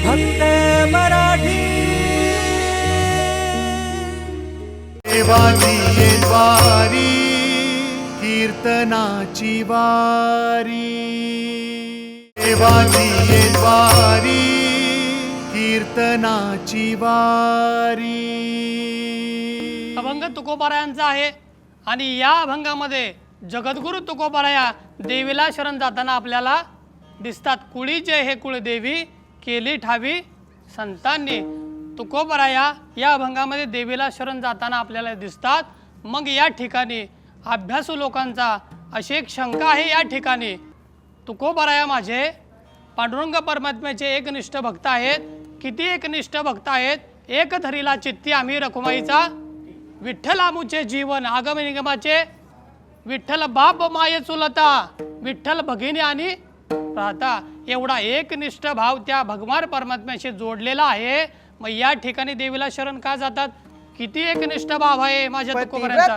फक्त मराठी. देवाची द्वारी कीर्तनाची वारी. देवाची द्वारी कीर्तनाची वारी. अभंग तुकोबारायांचा आहे आणि या अभंगामध्ये जगद्गुरु तुकोबाराया देवीला शरण जाताना आपल्याला दिसतात कुळीचे हे कुळदेवी. केली ठावी. संतांनी तुकोबराया या अभंगामध्ये देवीला शरण जाताना आपल्याला दिसतात. मग या ठिकाणी अभ्यासू लोकांचा अशी एक शंका आहे. या ठिकाणी तुकोबराया माझे पांडुरंग परमात्म्याचे एकनिष्ठ भक्त आहेत. किती एकनिष्ठ भक्त आहेत? एक धरीला चित्ती आम्ही रखुमाईचा. विठ्ठल आमूचे जीवन आगम निगमाचे. विठ्ठल बाप माये चुलता. विठ्ठल भगिनी आणि राहता एवढा एकनिष्ठ भाव त्या भगवान परमात्म्याशी जोडलेला आहे. मग या ठिकाणी देवीला शरण का जातात? किती एकनिष्ठ भाव आहे माझ्या तुकोबऱ्यांचा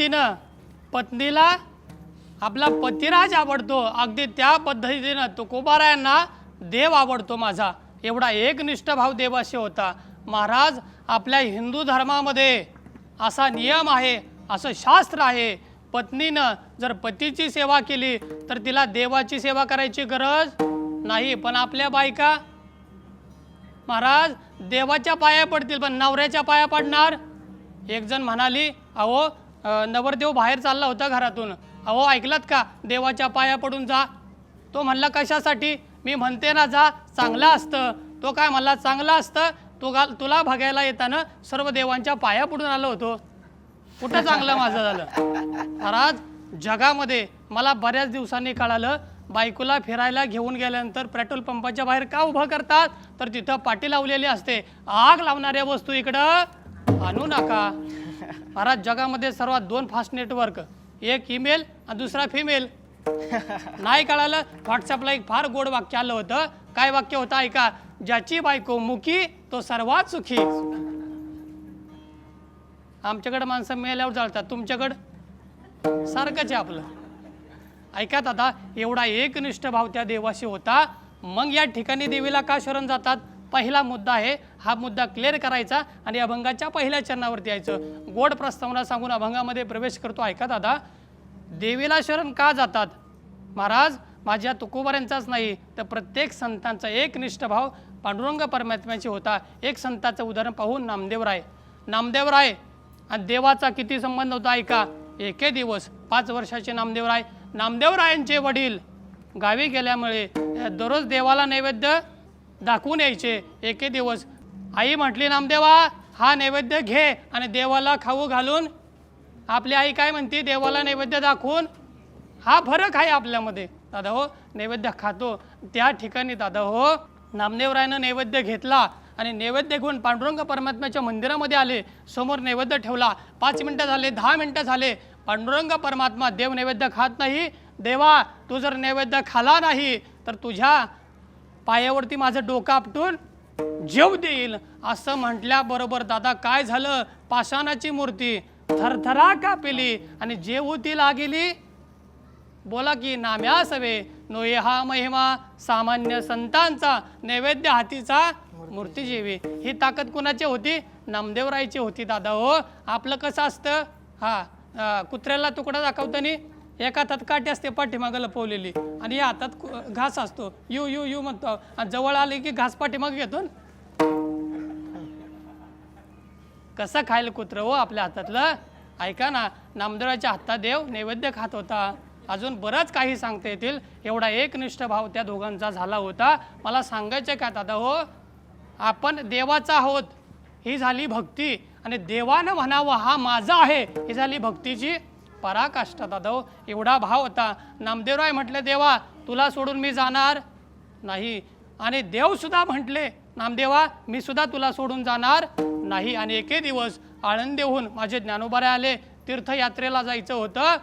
पद्धतीनं पत्नीला आपला पतिराज आवडतो. अगदी त्या पद्धतीनं तुकोबारायांना देव आवडतो माझा. एवढा एकनिष्ठ भाव देवाशी होता. महाराज आपल्या हिंदू धर्मामध्ये असा नियम आहे असं शास्त्र आहे. पत्नीनं जर पतीची सेवा केली तर तिला देवाची सेवा करायची गरज नाही. पण आपल्या बायका महाराज देवाच्या पाया पडतील पण नवऱ्याच्या पाया पडणार? एक जण म्हणाली अहो नवरदेव बाहेर चालला होता घरातून. अहो ऐकलात का? देवाच्या पाया पडून जा. तो म्हणला कशासाठी? मी म्हणते ना जा. चांगलं असतं. तो काय म्हणला चांगलं असतं? तो घाल तुला बघायला येताना सर्व देवांच्या पाया पडून आलो होतो. कुठं चांगलं माझं झालं? महाराज जगामध्ये मला बऱ्याच दिवसांनी कळालं बायकोला फिरायला घेऊन गेल्यानंतर पेट्रोल पंपाच्या बाहेर का उभं करतात? तर तिथं पाटी लावलेली असते. आग लावणाऱ्या वस्तू इकडं आणू नका. महाराज जगामध्ये सर्वात दोन फास्ट नेटवर्क एक ईमेल आणि दुसरा फिमेल नाही कळालं व्हॉट्सअपला एक फार गोड वाक्य आलं होतं. काय वाक्य होतं ऐका. ज्याची बायको मुकी तो सर्वात सुखी. आमच्याकडे माणसं मेल्यावर जळतात. तुमच्याकडं? सारखंच आहे आपलं. ऐका दादा एवढा एकनिष्ठ भाव त्या देवाशी होता. मग या ठिकाणी देवीला का शरण जातात? पहिला मुद्दा आहे हा मुद्दा क्लिअर करायचा आणि अभंगाच्या पहिल्या चरणावरती यायचं. गोड प्रस्तावना सांगून अभंगामध्ये प्रवेश करतो. ऐका दादा देवीला शरण का जातात? महाराज माझ्या तुकोबाऱ्यांचाच नाही तर प्रत्येक संतांचा एक भाव पांडुरंग परमात्म्याची होता. एक संताचं उदाहरण पाहून नामदेवराय नामदेवराय आणि देवाचा किती संबंध होता ऐका. एके दिवस पाच वर्षाचे नामदेवराय नामदेवरायांचे वडील गावी गेल्यामुळे दररोज देवाला नैवेद्य दाखवून यायचे. एके दिवस आई म्हटली नामदेवा हा नैवेद्य घे आणि देवाला खाऊ घालून. आपली आई काय म्हणते? देवाला नैवेद्य दाखवून. हा फरक आहे आपल्यामध्ये. दादा हो नैवेद्य खातो. त्या ठिकाणी दादा हो नामदेवरायनं नैवेद्य घेतला आणि नैवेद्य घेऊन पांडुरंग परमात्म्याच्या मंदिरामध्ये आले. समोर नैवेद्य ठेवला. पाच मिनटं झाले दहा मिनटं झाले. पांडुरंग परमात्मा देव नैवेद्य खात नाही. देवा तू जर नैवेद्य खाला नाही तर तुझ्या पायावरती माझं डोकं आपटून जेव देईल. असं म्हटल्याबरोबर दादा काय झालं? पाषाणाची मूर्ती थरथरा कापेली आणि जेव ती लागेली. बोला की नाम्या सवे नोये हा महिमा सामान्य संतांचा नैवेद्य हातीचा मूर्ती जेवी. ही ताकद कुणाची होती? नामदेवरायची होती दादा हो. आपलं कसं असतं? हा कुत्र्याला तुकडा दाखवतानी एका हातात काठी असते पाठीमागं लपवलेली. आणि या हातात घास असतो. यू यू यू म्हणतो. आणि जवळ आले की घास पाठीमाग घेतो कसं खायला कुत्र हो आपल्या हातातलं? ऐका ना नामदेवाच्या हातात देव नैवेद्य खात होता. अजून बरंच काही सांगता येतील. एवढा एकनिष्ठ भाव त्या दोघांचा झाला होता. मला सांगायचं का दादा हो? आपण देवाचा आहोत. ही झाली भक्ती. आणि देवानं म्हणावं हा माझा आहे. ही झाली भक्तीची पराकाष्ठा दादा एवढा भाव होता. नामदेवराय म्हटले देवा तुला सोडून मी जाणार नाही. आणि देवसुद्धा म्हटले नामदेवा मी सुद्धा तुला सोडून जाणार नाही. आणि एके दिवस आळंदेहून माझे ज्ञानोबारे आले तीर्थयात्रेला जायचं होतं.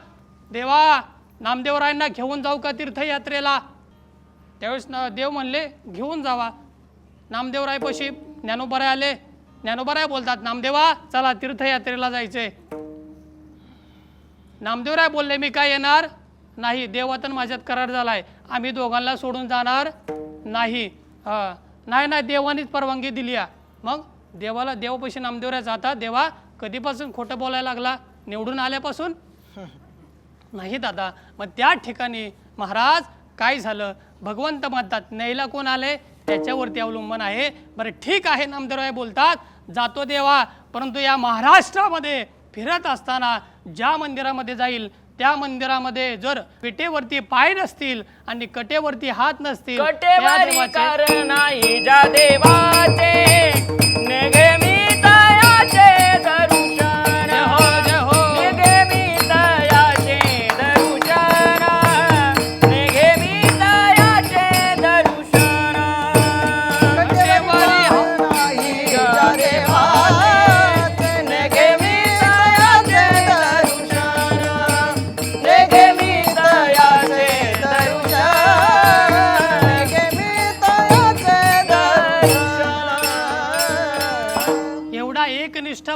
देवा नामदेवरायांना घेऊन जाऊ का तीर्थयात्रेला? त्यावेळेस ना देव म्हणले घेऊन जावा. नामदेवरायपाशी ज्ञानोबाराय आले. ज्ञानोबाराय बोलतात नामदेवा चला तीर्थयात्रेला जायचे नामदेवराय बोलले मी काय येणार? नाही देवातन माझ्यात करार झाला आहे आम्ही दोघांना सोडून जाणार नाही. नाही नाही देवानीच परवानगी दिली आहे मग देवाला देवापाशी नामदेवराय जातात. देवा कधीपासून खोटं बोलायला लागला? निवडून आल्यापासून? नाही दादा. मग त्या ठिकाणी महाराज काय झालं? भगवंत म्हणतात न्यायला कोण आले त्याच्यावरती अवलंबन आहे. बरं ठीक आहे नामदेवराय बोलतात. जातो देवा. परंतु या महाराष्ट्रामध्ये फिरत असताना ज्या मंदिरामध्ये जाईल त्या मंदिरामध्ये जर पेटेवरती पाय नसतील आणि कटेवरती हात नसतील त्या देवाचे- नाही ज्या देवाचे.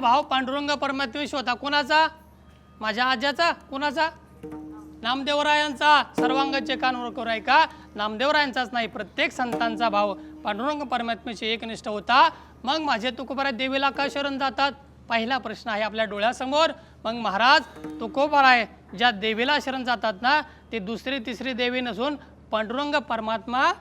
भाव पांडुरंग परमात्मेश होता. कुणाचा? माझ्या आज्याचा? कुणाचा? नामदेवरायांचा. सर्वांगाचे कानवर करू आहे का? नामदेवरायांचाच नाही प्रत्येक संतांचा भाव पांडुरंग परमात्मेशी एकनिष्ठ होता. मग माझे तुकोबारा देवीला का शरण जातात? पहिला प्रश्न आहे आपल्या डोळ्यासमोर. मग महाराज तुकोबाराय ज्या देवीला शरण जातात ना ते दुसरी तिसरी देवी नसून पांडुरंग परमात्मा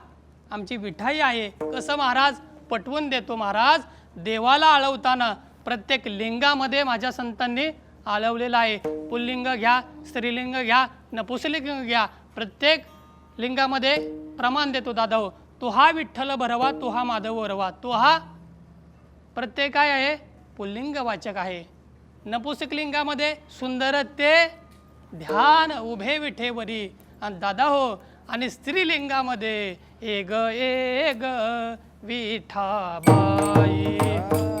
आमची विठाई आहे. कसं महाराज? पटवून देतो महाराज. देवाला आळवताना प्रत्येक लिंगामध्ये माझ्या संतांनी आलवलेलं आहे. पुल्लिंग घ्या स्त्रीलिंग घ्या नपुसलिंग घ्या. प्रत्येक लिंगामध्ये प्रमाण देतो दादा हो तो हा विठ्ठल भरवा तो हा माधव भरवा तो हा प्रत्येक काय आहे? पुल्लिंग वाचक आहे. नपुसक लिंगामध्ये सुंदर ते ध्यान उभे विठेवरी. आणि दादा हो आणि स्त्रीलिंगामध्ये एग एग विठाबाई एग एग विठाबाई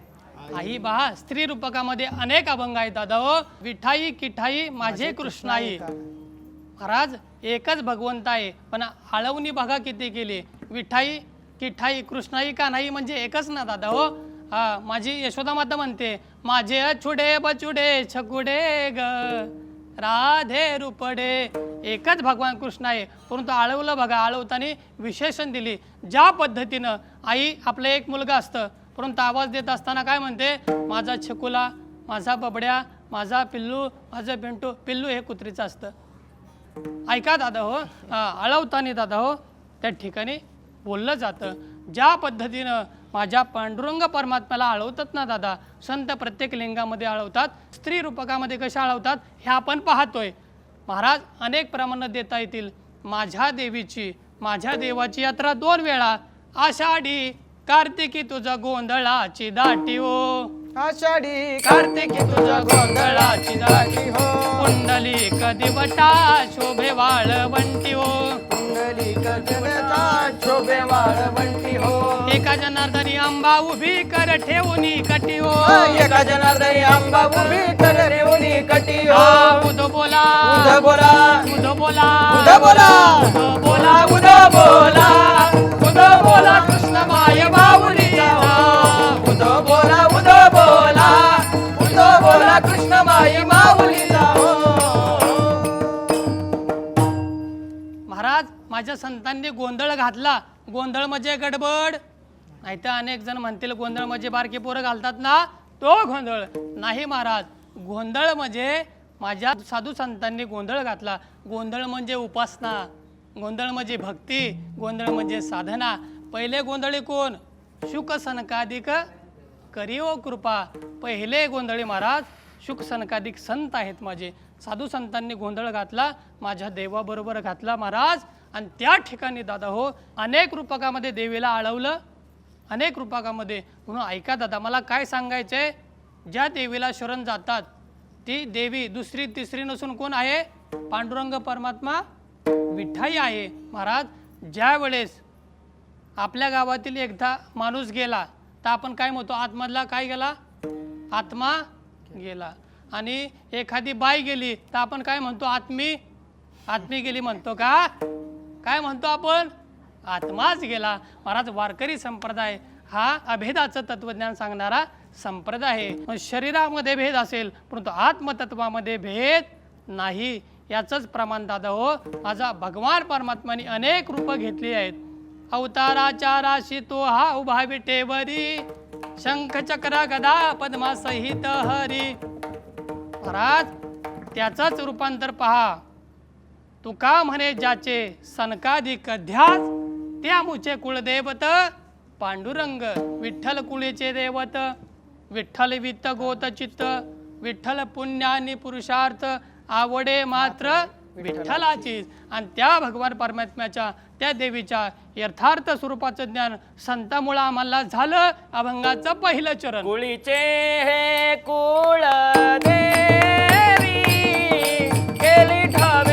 आई बहा स्त्री रूपकामध्ये अनेक अभंग आहेत दादा हो विठाई किठाई माझे कृष्णाई महाराज एकच भगवंत आहे पण आळवणी बघा किती केली. विठाई किठाई कृष्णाई का नाही म्हणजे एकच ना दादा हो हा माझी यशोदा माता म्हणते माझे अछुडे बचुडे छकुडे ग राधे रुपडे. एकच भगवान कृष्ण आहे परंतु आळवलं बघा आळवताना विशेषण दिली. ज्या पद्धतीनं आई आपलं एक मुलगा असतं परंतु आवाज देत असताना काय म्हणते? माझा छकुला माझा बबड्या माझा पिल्लू माझं पिंटू पिल्लू हे कुत्रीचं असतं. ऐका दादा हो अळवताना आळवताना दादा हो त्या ठिकाणी बोललं जातं. ज्या पद्धतीनं माझ्या पांडुरंग परमात्म्याला आळवतात ना दादा संत प्रत्येक लिंगामध्ये आळवतात स्त्री रूपकामध्ये कशा आळवतात हे आपण पाहतोय. महाराज अनेक प्रमाणात देता येतील. माझ्या देवीची माझ्या देवाची यात्रा दोन वेळा आषाढी कार्तिकी तुझा गोंधळाची दाटी हो. आषाढी कार्तिकी तुझा गोंधळाची दाटी हो. कुंडली कधी बटा शोभे वाळवंटी हो. कुंडली कजनता शोभे वाळवंटी हो. एका जनार्दनी आंबा उभी कर ठेवूनी कटी हो. एका जनार्दनी आंबा उभी कर रेवणी कटी हो. हा, उदो बोला. उद बोला. उदो बोला. उद बोला. उदो बोला. उद बोला. महाराज संतांनी गोंधळ घातला. गोंधळ म्हणजे गडबड. नाही तर अनेक जण म्हणतील गोंधळ म्हणजे बारकी पोरं घालतात ना? तो गोंधळ. नाही महाराज गोंधळ म्हणजे माझ्या साधू संतांनी गोंधळ घातला. गोंधळ म्हणजे उपासना. गोंधळ म्हणजे भक्ती. गोंधळ म्हणजे साधना. पहिले गोंधळी कोण? शुक सनकाधिक करी ओ कृपा. पहिले गोंधळी महाराज शुक सनकाधिक संत आहेत माझे. साधू संतांनी गोंधळ घातला माझ्या देवाबरोबर घातला महाराज. आणि त्या ठिकाणी दादा हो अनेक रूपकामध्ये देवीला आळवलं अनेक रूपकामध्ये म्हणून ऐका दादा मला काय सांगायचं आहे ज्या देवीला शरण जातात ती देवी दुसरी तिसरी नसून कोण आहे? पांडुरंग परमात्मा विठाई आहे. महाराज ज्या वेळेस आपल्या गावातील एकदा माणूस गेला तर आपण काय म्हणतो? आतमधला काय गेला? आत्मा गेला. आणि एखादी बाई गेली तर आपण काय म्हणतो? आत्मी? आत्मी गेली म्हणतो का? काय म्हणतो आपण? आत्माच गेला. महाराज वारकरी संप्रदाय हा अभेदाचं तत्वज्ञान सांगणारा संप्रदाय आहे. मग शरीरामध्ये भेद असेल परंतु आत्मतत्वामध्ये भेद नाही. याचंच प्रमाण दादा हो माझा भगवान परमात्माने अनेक रूपं घेतली आहेत. अवताराच्या राशी तो हा उभा विटेवरी शंख चक्र गदा पद्मा सहित हरी. महाराज त्याचंच रूपांतर पहा. तुका म्हणे ज्याचे सनकाधिक ध्यास त्या मुचे कुळदेवत पांडुरंग विठ्ठल कुळीचे देवत विठ्ठल वित्त गोत चित्त विठ्ठल पुण्यानी पुरुषार्थ आवडे मात्र विठ्ठलाचीच आणि त्या भगवान परमात्म्याच्या त्या देवीच्या यथार्थ स्वरूपाचं ज्ञान संतामुळं आम्हाला झालं अभंगाचं पहिलं चरण. कुळीचे हे कुळ देवी केली ठावे